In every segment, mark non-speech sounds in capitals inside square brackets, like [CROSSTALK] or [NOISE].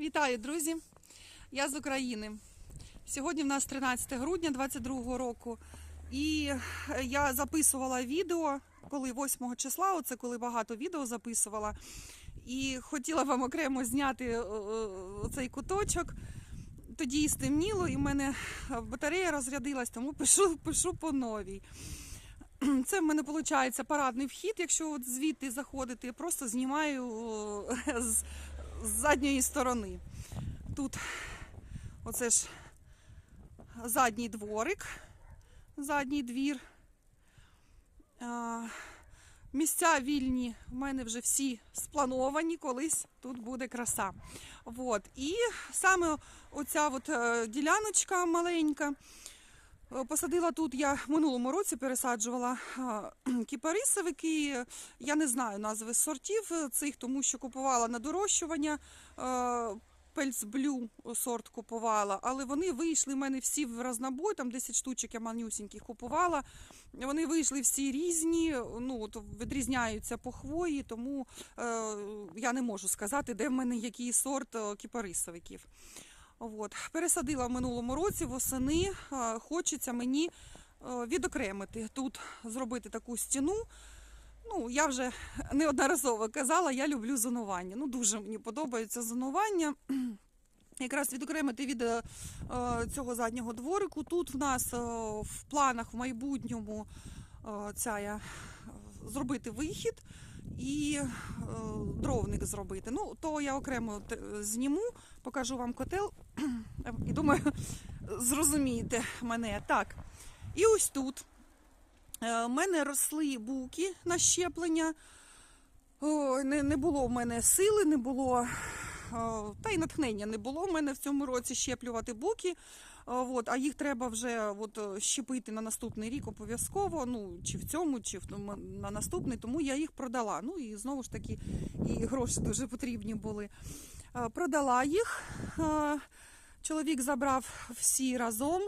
Вітаю, друзі! Я з України. Сьогодні в нас 13 грудня 2022 року. І е, я записувала відео, коли 8 числа, оце коли багато відео записувала. І хотіла вам окремо зняти е, е, цей куточок. Тоді і стемніло, і в мене батарея розрядилась, тому пишу, пишу по новій. Це в мене виходить парадний вхід, якщо от звідти заходити, просто знімаю з, з задньої сторони. Тут оце ж задній дворик, задній двір. Місця вільні в мене вже всі сплановані, колись тут буде краса. Вот. І саме оця от е, діляночка маленька. Е, Посадила тут я минулому році пересаджувала кіпарисовики. Я не знаю назви сортів цих, тому що купувала на дорощування. Пельцблю сорт купувала, але вони вийшли в мене всі в разнобой, там 10 штучок я манюсіньких купувала. Вони вийшли всі різні, ну от відрізняються по хвої, тому е, я не можу сказати, де в мене який сорт е, кіпарисовиків. От. Пересадила в минулому році восени. Хочеться мені е, відокремити тут, зробити таку стіну. Ну, я вже неодноразово казала, я люблю зонування. Ну, дуже мені подобається зонування. [CLEARS THROAT] Якраз відокремити від е, цього заднього дворику. Тут в нас е, в планах в майбутньому ця, зробити вихід і дровник зробити. Ну, то я окремо зніму, покажу вам котел і думаю, зрозумієте мене. Так. І ось тут е, в мене росли буки на щеплення. Не, не було в мене сили, не було, е, та й натхнення не було в мене в цьому році щеплювати буки. Е, От, а їх треба вже от, щепити на наступний рік обов'язково. Ну, чи в цьому, чи в на наступний, тому я їх продала. Ну і знову ж таки, і гроші дуже потрібні були. Продала їх. Чоловік забрав всі разом.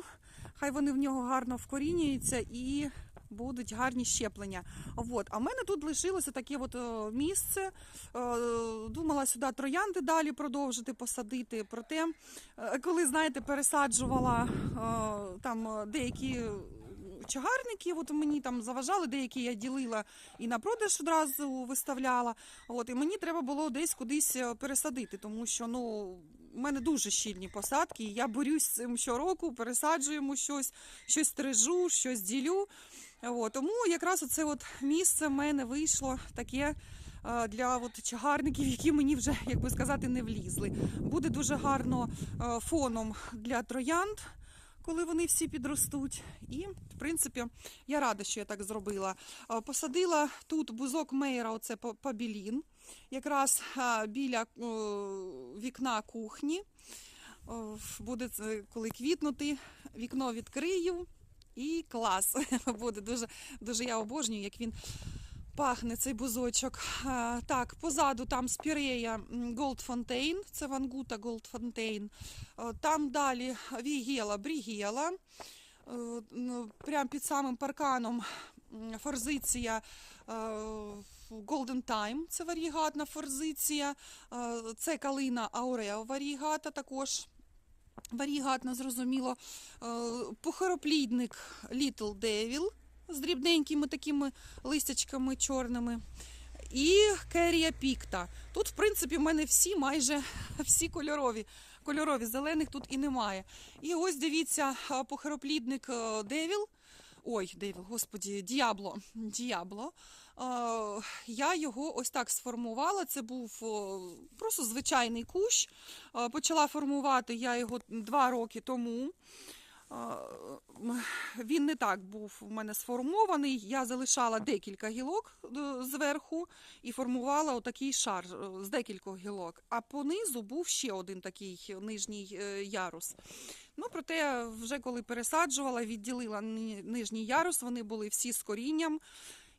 Хай вони в нього гарно вкорінюються і будуть гарні щеплення. От. А в мене тут лишилося таке от е, місце. Е, Думала сюди троянди далі продовжити посадити. Проте, е, коли знаєте, пересаджувала там деякі. Чагарники, от мені там заважали, деякі я ділила і на продаж одразу виставляла. От, і мені треба було десь кудись пересадити, тому що ну, у мене дуже щільні посадки, і я борюсь з цим щороку, пересаджуємо щось, щось стрижу, щось ділю. От, тому якраз оце от місце в мене вийшло таке е, для от чагарників, які мені вже, як би сказати, не влізли. Буде дуже гарно е, фоном для троянд. Коли вони всі підростуть, і в принципі я рада, що я так зробила. Е, Посадила тут бузок мейра, оце пабілін, якраз е, біля е, вікна кухні. Е, Буде коли квітнути, вікно відкрию і клас. [LAUGHS] Буде дуже, дуже я обожнюю, як він пахне цей бузочок. Так, позаду там спірея Gold це Вангута. Е, Там далі. Е, ну, Прямо під самим парканом форзиція е, Golden Time, це варігатна форзиція. Е, Це калина Аурео варігата також. Варігатна, зрозуміло. Е, Похороплідник Little Devil з дрібненькими такими листячками чорними. І керія пікта. Тут, в принципі, в мене всі майже [LAUGHS] всі кольорові. Кольорові зелених тут і немає. І ось дивіться, похороплідник е, Девіл. Ой, Девіл, господі, Діабло. Діабло. Я його ось так сформувала. Це був просто звичайний кущ. Почала формувати я його два роки тому. Він не так був у мене сформований. Я залишала декілька гілок е, зверху і формувала отакий шар е, з декількох гілок. А понизу був ще один такий нижній е, ярус. Ну, проте, вже коли пересаджувала, відділила нижній ярус, вони були всі з корінням.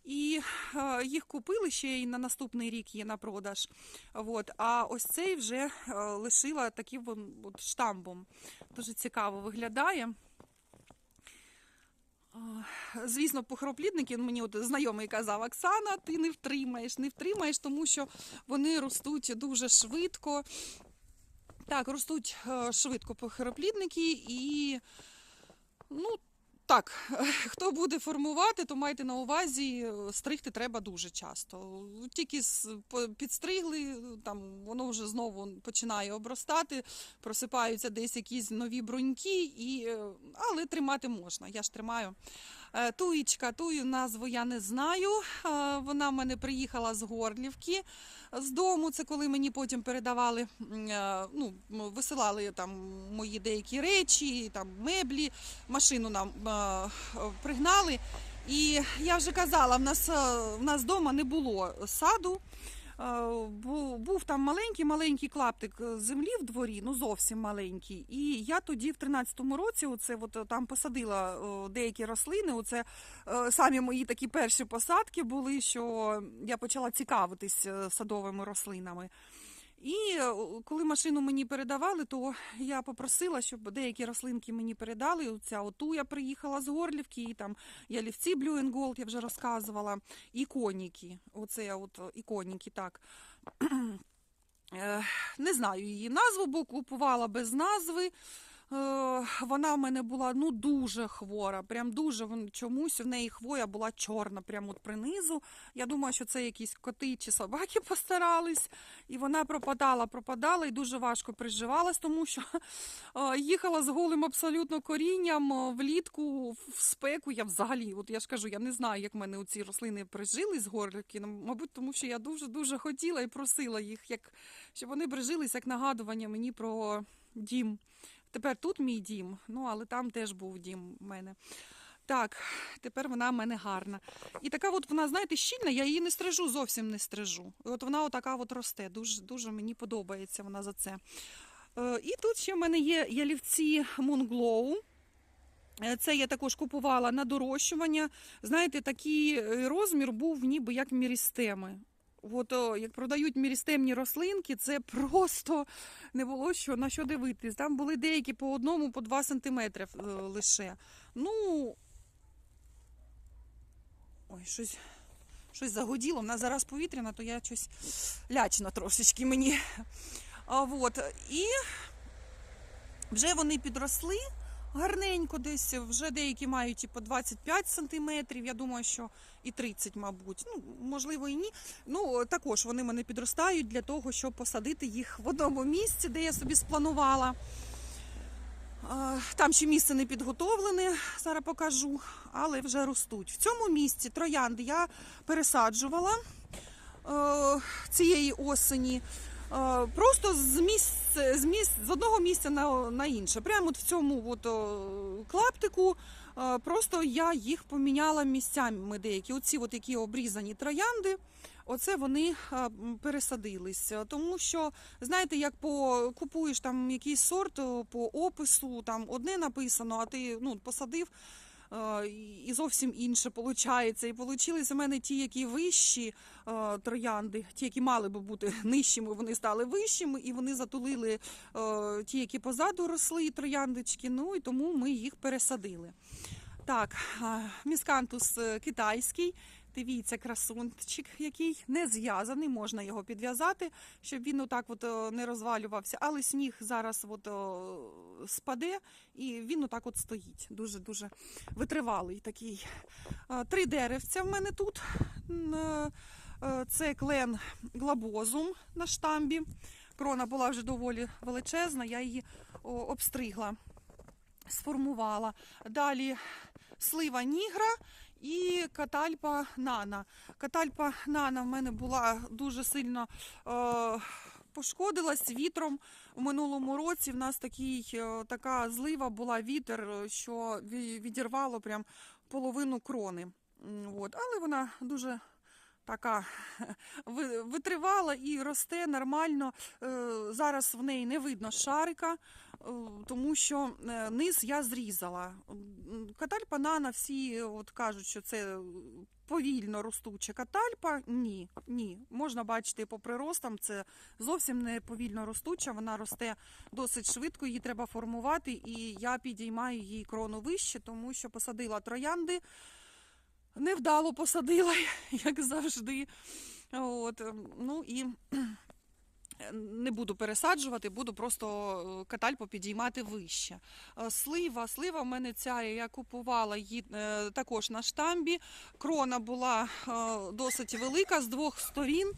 І е, їх купили ще й на наступний рік є на продаж. От. А ось цей вже е, лишила таким от штамбом. Дуже цікаво виглядає. Звісно, похороплідники мені от знайомий казав, Оксана, ти не втримаєш, не втримаєш, тому що вони ростуть дуже швидко. Так, ростуть е, швидко похироплідники і ну. Так, [LAUGHS] хто буде формувати, то майте на увазі, стригти треба дуже часто. Тільки підстригли, там воно вже знову починає обростати, просипаються десь якісь нові бруньки, і, е, але тримати можна. Я ж тримаю. Е, Туїчка, тую назву я не знаю. Е, Вона в мене приїхала з Горлівки з дому. Це коли мені потім передавали, е, ну, висилали там мої деякі речі, там меблі, машину нам пригнали. І я вже казала, в нас, в нас вдома не було саду. Бу- Був там маленький маленький клаптик е, землі в дворі, ну зовсім маленький. І я тоді в 13-му році оце от е, там посадила е, деякі рослини. Оце самі мої такі перші посадки були, що я почала цікавитись садовими рослинами. І е, коли машину мені передавали, то я попросила, щоб деякі рослинки мені передали. Оця оту я приїхала з Горлівки, і там ялівці Blue and Gold, я вже розказувала, і коніки. Оце от іконіки, так. [CLEARS THROAT] Е, Не знаю її назву, бо купувала без назви. Е, Вона в мене була ну дуже хвора, прям дуже чомусь в неї хвоя була чорна, прямо от принизу. Я думаю, що це якісь коти чи собаки [LAUGHS] постарались, і вона пропадала, пропадала і дуже важко приживалась, тому що [LAUGHS] е, їхала з голим абсолютно корінням е, влітку в спеку. Я взагалі, от я ж кажу, я не знаю, як в мене ці рослини прижили з горлівки. Ну, мабуть, тому що я дуже дуже хотіла і просила їх, як щоб вони прижились як нагадування мені про дім. Тепер тут мій дім, ну але там теж був дім в мене. Так, тепер вона в мене гарна. І така от вона, знаєте, щільна, я її не стрижу, зовсім не стрижу. І от вона отака от росте. Дуже, дуже мені подобається вона за це. Е, і тут ще в мене є ялівці Moonglow. Е, Це я також купувала на дорощування. Знаєте, такий е, розмір був ніби як мірістеми. От як продають мірістемні рослинки, це просто не було що на що дивитись. Там були деякі по одному, по два сантиметри е, лише. Ну ой, щось, щось загоділо. У нас зараз повітряна, то я щось лячно трошечки мені. А, от. І вже вони підросли гарненько десь. Вже деякі мають і по 25 сантиметрів. Я думаю, що і 30, мабуть. Ну, можливо, і ні. Ну, також вони мене підростають для того, щоб посадити їх в одному місці, де я собі спланувала. Там ще місце не підготовлене, зараз покажу, але вже ростуть. В цьому місці троянди я пересаджувала е, цієї осені. Е, Просто з місць, з місць з одного місця на, на інше. Прямо от в цьому от, о, клаптику. е, Просто я їх поміняла місцями деякі. Оці от які обрізані троянди. Оце вони е, пересадились. Тому що, знаєте, як по купуєш там якийсь сорт по опису, там одне написано, а ти ну, посадив. Е, І зовсім інше виходить. І вийшли у мене ті, які вищі е, троянди, ті, які мали би бути нижчими, вони стали вищими, і вони затулили е, ті, які позаду росли, трояндочки. Ну і тому ми їх пересадили. Так, міскантус китайський. Дивіться, красунчик, який не зв'язаний, можна його підв'язати, щоб він отак от е, не розвалювався. Але сніг зараз от спаде і він отак от стоїть. Дуже дуже витривалий такий. Е, Три деревця в мене тут. Е, е, Це клен глабозум на штамбі. Крона була вже доволі величезна, я її обстригла, сформувала. Далі слива нігра і катальпа нана. Катальпа нана в мене була дуже сильно е, пошкодилась вітром. У минулому році в нас такий, е, така злива була вітер, е, що відірвало прям половину крони. От. Але вона дуже така [LAUGHS] витривала і росте нормально. Е, Зараз в неї не видно шарика, тому що е, низ я зрізала. Катальпа нана всі от кажуть, що це повільно ростуча катальпа. Ні, ні. Можна бачити по приростам, це зовсім не повільно ростуча, вона росте досить швидко, її треба формувати, і я підіймаю її крону вище, тому що посадила троянди. Невдало посадила, [LAUGHS] як завжди. От, ем, ну і Е, Не буду пересаджувати, буду просто е, катальпу підіймати вище. Е, Слива, слива в мене ця, я купувала її е, також на штамбі. Крона була досить велика з двох сторін.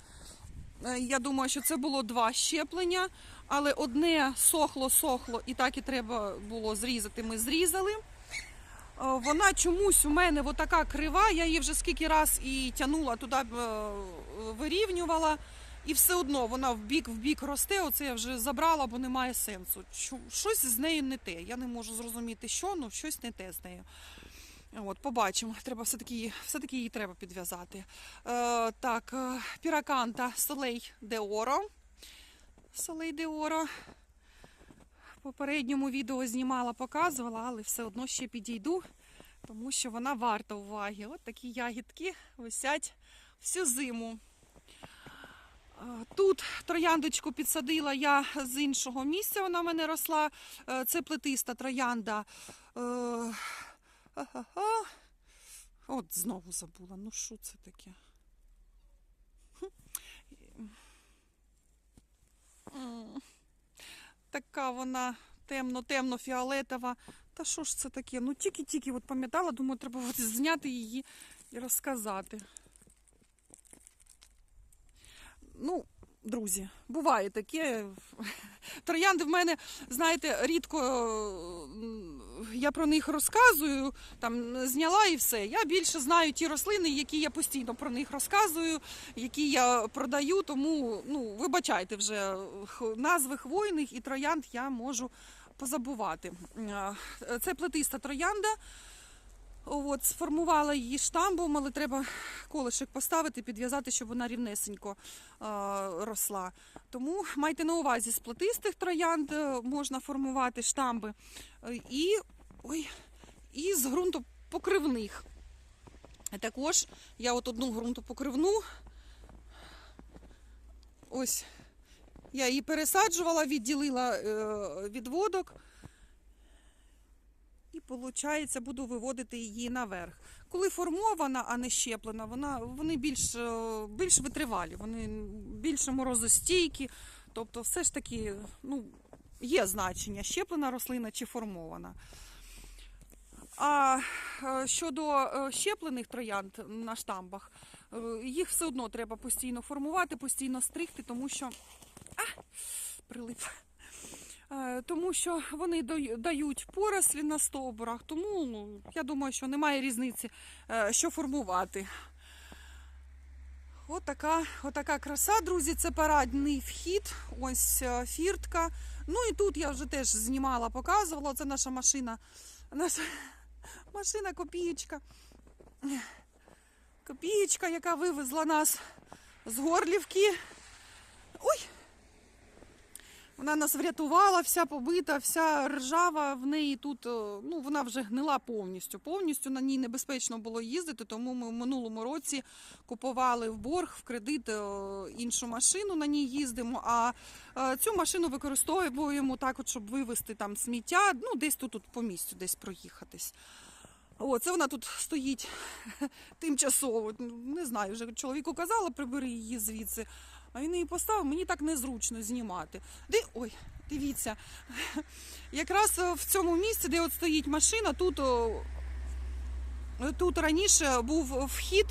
Я думаю, що це було два щеплення, але одне сохло, сохло, і так і треба було зрізати. Ми зрізали. Вона чомусь у мене така крива, я її вже скільки раз і тягнула туди, вирівнювала, і все одно вона в бік в бік росте. Оце я вже забрала, бо немає сенсу. Щось з нею не те. Я не можу зрозуміти, що, ну щось не те з нею. От, побачимо. Треба все-таки, все-таки її треба підв'язати. Е, так, е, піраканта Солей де Оро. Солей де Оро. В попередньому відео знімала, показувала, але все одно ще підійду, тому що вона варта уваги. От такі ягідки висять всю зиму. Тут трояндочку підсадила я з іншого місця, вона в мене росла. Е, Це плетиста троянда. Е, От знову забула. Ну що це таке? Така вона темно-темно-фіолетова. Та що ж це таке? Ну тільки-тільки пам'ятала, думаю, треба зняти її і розказати. Ну, друзі, буває таке. Троянди в мене, знаєте, рідко я про них розказую, там зняла і все. Я більше знаю ті рослини, які я постійно про них розказую, які я продаю. Тому ну, вибачайте вже назви хвойних і троянд я можу позабувати. Е, Це плетиста троянда. От, сформувала її штамбом, але треба колишек поставити, підв'язати, щоб вона рівнесенько е, росла. Тому майте на увазі, з плетистих троянд е, можна формувати штамби е, і, ой, і з ґрунтопокривних. Також я от одну ґрунтопокривну, ось я її пересаджувала, відділила е, від водок. І виходить, буду виводити її наверх. Коли формована, а не щеплена, вона, вони більш, е, більш витривалі, вони більш морозостійкі. Тобто, все ж таки ну, є значення, щеплена рослина чи формована. А е, щодо е, щеплених троянд на штамбах, їх все одно треба постійно формувати, постійно стригти, тому що. А, прилип. Е, Тому що вони дають порослі на стовбурах, тому ну, я думаю, що немає різниці, е, що формувати. Отака, отака краса, друзі, це парадний вхід. Ось е, фіртка. Ну і тут я вже теж знімала, показувала. Це наша машина. Наша [LAUGHS] машина копієчка. Копієчка, яка вивезла нас з Горлівки. Ой! Вона нас врятувала, вся побита, вся ржава в неї тут, е, ну вона вже гнила повністю. Повністю на ній небезпечно було їздити, тому ми в минулому році купували в борг, в кредит е, іншу машину, на ній їздимо. А е, цю машину використовуємо так, от, щоб вивезти там сміття, ну десь тут, тут по місцю, десь проїхатись. О, це вона тут стоїть [LAUGHS] тимчасово. Не знаю, вже чоловіку казала, прибери її звідси. А він її поставив, мені так незручно знімати. Де, ой, дивіться, якраз е, в цьому місці, де от стоїть машина, тут, тут раніше був вхід,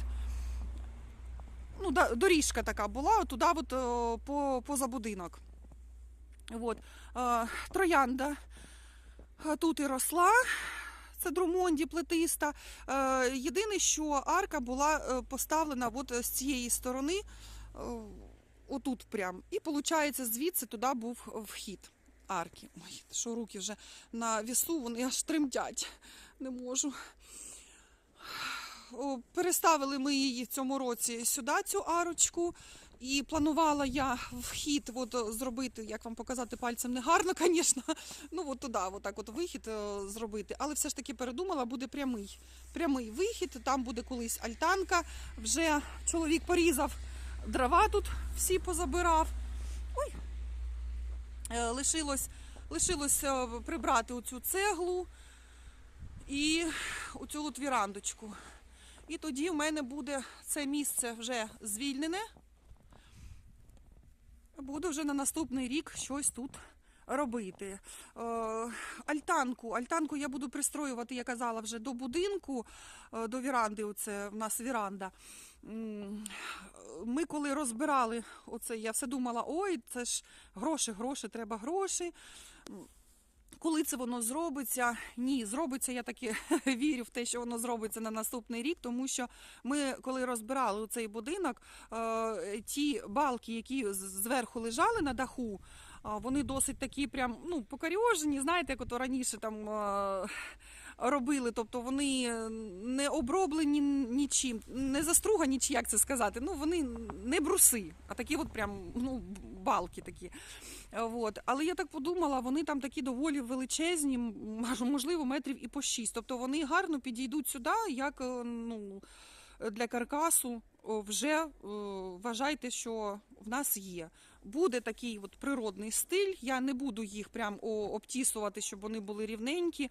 ну, доріжка така була, туди от, по, поза будинок. От. Е, Троянда е, тут і росла. Це Друмонді плетиста. Е, Єдине, що арка була е, поставлена от з цієї сторони, е, отут прям. І виходить, звідси туди був вхід арки. Ой, що руки вже на вісу, вони аж тремтять. Не можу. Переставили ми її в цьому році сюди, цю арочку. І планувала я вхід от, е, зробити, як вам показати пальцем не гарно, [LAUGHS] звісно. Ну от туди, отак от вихід е, зробити. Але все ж таки передумала, буде прямий. Прямий вихід, там буде колись альтанка. Вже чоловік порізав дрова тут, всі позабирав. Ой. Е, Лишилось, лишилось е, прибрати оцю цеглу і оцю от вірандочку. І тоді в мене буде це місце вже звільнене. буду вже на наступний рік щось тут робити. Е, альтанку. Альтанку я буду пристроювати, я казала, вже до будинку, е, до віранди. Оце в нас віранда. Ми коли розбирали оце, я все думала, ой, це ж гроші, гроші, треба гроші. Коли це воно зробиться? Ні, зробиться, я таки [LAUGHS] вірю в те, що воно зробиться на наступний рік, тому що ми, коли розбирали цей будинок, е, ті балки, які зверху лежали на даху, вони досить такі прям ну, покаріожені, знаєте, як ото раніше там е, робили. Тобто вони не оброблені нічим, не застругані, чи як це сказати. Ну, вони не бруси, а такі от прям ну, балки такі. Е, От. Але я так подумала, вони там такі доволі величезні, можливо, метрів і по шість. Тобто вони гарно підійдуть сюди, як е, ну, для каркасу. Вже е, вважайте, що в нас є. Буде такий от природний стиль. Я не буду їх прям обтісувати, щоб вони були рівненькі.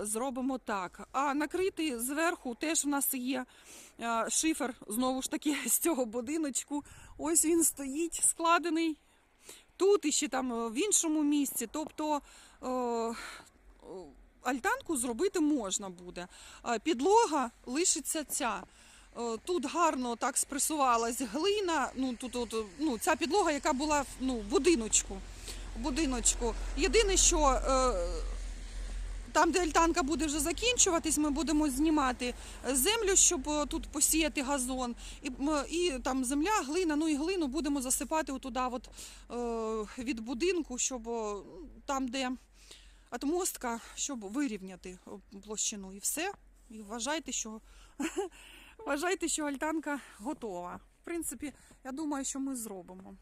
Зробимо так. А накрити зверху теж в нас є шифер, знову ж таки, з цього будиночку. Ось він стоїть, складений тут і ще там е, в іншому місці. Тобто е, е, альтанку зробити можна буде. Підлога лишиться ця. Е, Тут гарно так спресувалась глина. Ну тут, от, ну, ця підлога, яка була ну, будиночку. будиночку. Єдине, що е, там, де альтанка буде вже закінчуватись, ми будемо знімати землю, щоб е, тут посіяти газон. І, і там земля, глина, ну і глину будемо засипати отуда от, е, від будинку, щоб е, там, де атмостка, щоб вирівняти е, площину. І все. І вважайте, що, [LAUGHS] вважайте, що альтанка готова. В принципі, я думаю, що ми зробимо.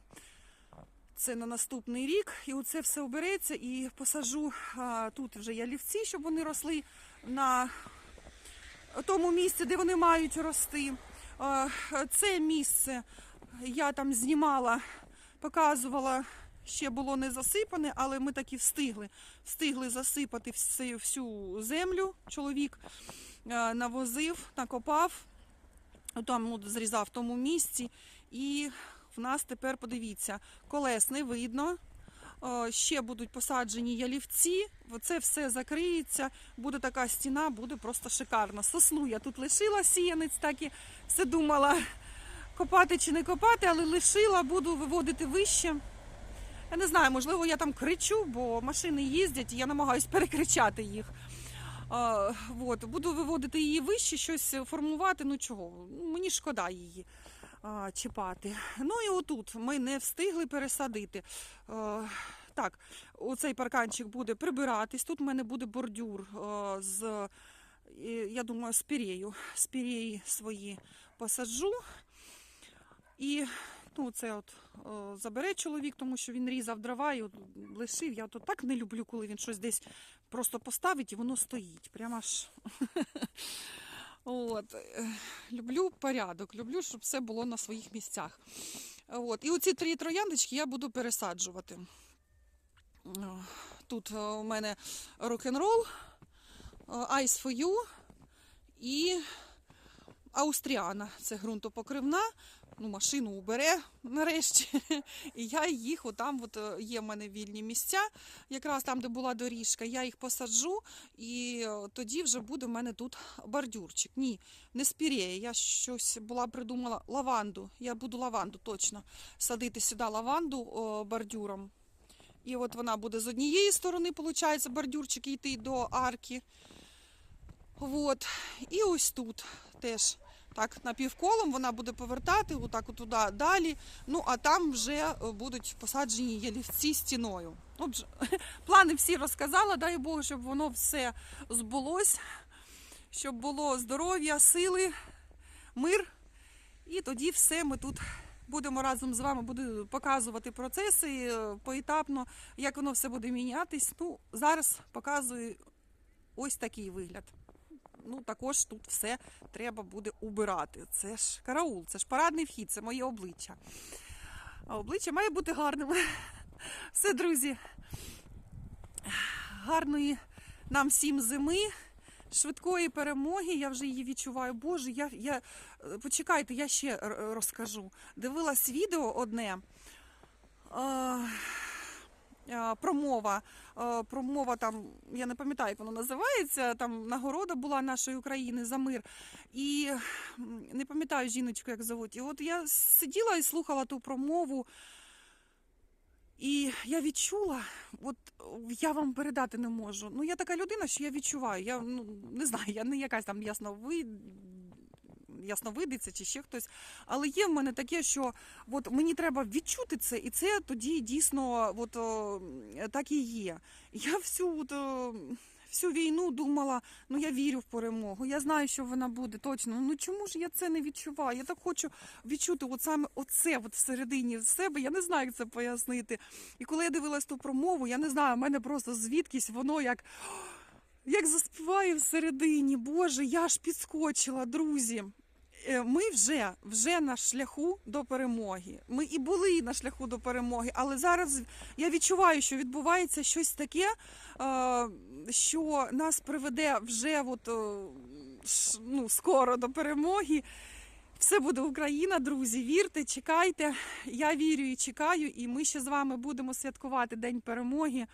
Це на наступний рік, і оце все обереться, і посаджу а, тут вже ялівці, щоб вони росли на тому місці, де вони мають рости. А, Це місце я там знімала, показувала, ще було не засипане, але ми таки встигли. Встигли засипати всю, землю. Чоловік навозив, накопав, там ну, зрізав в тому місці. І в нас тепер подивіться, колес не видно. Е, Ще будуть посаджені ялівці, це все закриється, буде така стіна, буде просто шикарно. Сосну я тут лишила сіянець, так і все думала копати чи не копати, але лишила, буду виводити вище. Я не знаю, можливо, я там кричу, бо машини їздять, і я намагаюся перекричати їх. От, буду виводити її вище, щось формувати. Ну чого? Мені шкода її а, чіпати. Ну і отут ми не встигли пересадити. А, так, оцей парканчик буде прибиратись. Тут в мене буде бордюр а, з, я думаю, з піреї свої посаджу. І ну, це от о, забере чоловік, тому що він різав дрова і от лишив. Я от так не люблю, коли він щось десь просто поставить і воно стоїть. Прямо аж. [LAUGHS] От. е, Люблю порядок, люблю, щоб все було на своїх місцях. От. І оці три трояндочки я буду пересаджувати. Тут е, у мене рок-н-рол, е, Ice for You і Аустріана. Це ґрунтопокривна. Ну, машину убере нарешті. [LAUGHS] І я їх отам, от е, є в мене вільні місця, якраз там, де була доріжка, я їх посаджу, і е, тоді вже буде в мене тут бордюрчик. Ні, не спіреє. Я щось була придумала лаванду. Я буду лаванду точно садити сюди лаванду бордюром. І от вона буде з однієї сторони, виходить, бордюрчик йти до арки. От. І ось тут теж так напівколом вона буде повертати, отак от туди далі. Ну а там вже е, будуть посаджені ялівці стіною. Отже, [LAUGHS] плани всі розказала, дай Бог, щоб воно все збулось, щоб було здоров'я, сили, мир. І тоді все ми тут будемо разом з вами буду показувати процеси е, поетапно, як воно все буде мінятись. Ну, зараз показую ось такий вигляд. Ну, також тут все треба буде убирати. Це ж караул, це ж парадний вхід, це моє обличчя. А обличчя має бути гарним. [LAUGHS] Все, друзі. Гарної нам всім зими, швидкої перемоги. Я вже її відчуваю. Боже, я, я... е, почекайте, я ще розкажу. Дивилась відео одне. Е, промова. е, Промова там, я не пам'ятаю, як воно називається. Там нагорода була нашої України за мир. І не пам'ятаю жіночку, як зовуть. І от я сиділа і слухала ту промову. І я відчула, от я вам передати не можу. Ну, я така людина, що я відчуваю. Я ну, не знаю, я не якась там ясновид... ясновидиця чи ще хтось. Але є в мене таке, що от мені треба відчути це, і це тоді дійсно от, о, так і є. Я всю, от, о, всю війну думала, ну я вірю в перемогу, я знаю, що вона буде точно. Ну чому ж я це не відчуваю? Я так хочу відчути от саме оце от всередині себе. Я не знаю, як це пояснити. І коли я дивилась ту промову, я не знаю, в мене просто звідкись воно як. Як заспіває всередині, Боже, я ж підскочила, друзі. Е, Ми вже, вже на шляху до перемоги. Ми і були на шляху до перемоги, але зараз я відчуваю, що відбувається щось таке, е, що нас приведе вже от, е, ну, скоро до перемоги. Все буде Україна, друзі. Вірте, чекайте. Я вірю і чекаю, і ми ще з вами будемо святкувати День перемоги.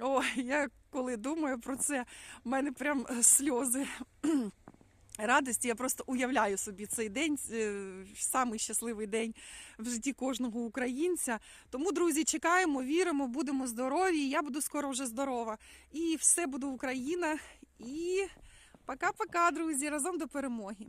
О, я коли думаю про це, в мене прям сльози радості. Я просто уявляю собі цей день, е, самий щасливий день в житті кожного українця. Тому, друзі, чекаємо, віримо, будемо здорові. Я буду скоро вже здорова. І все буде Україна. І пока-пока, друзі, разом до перемоги.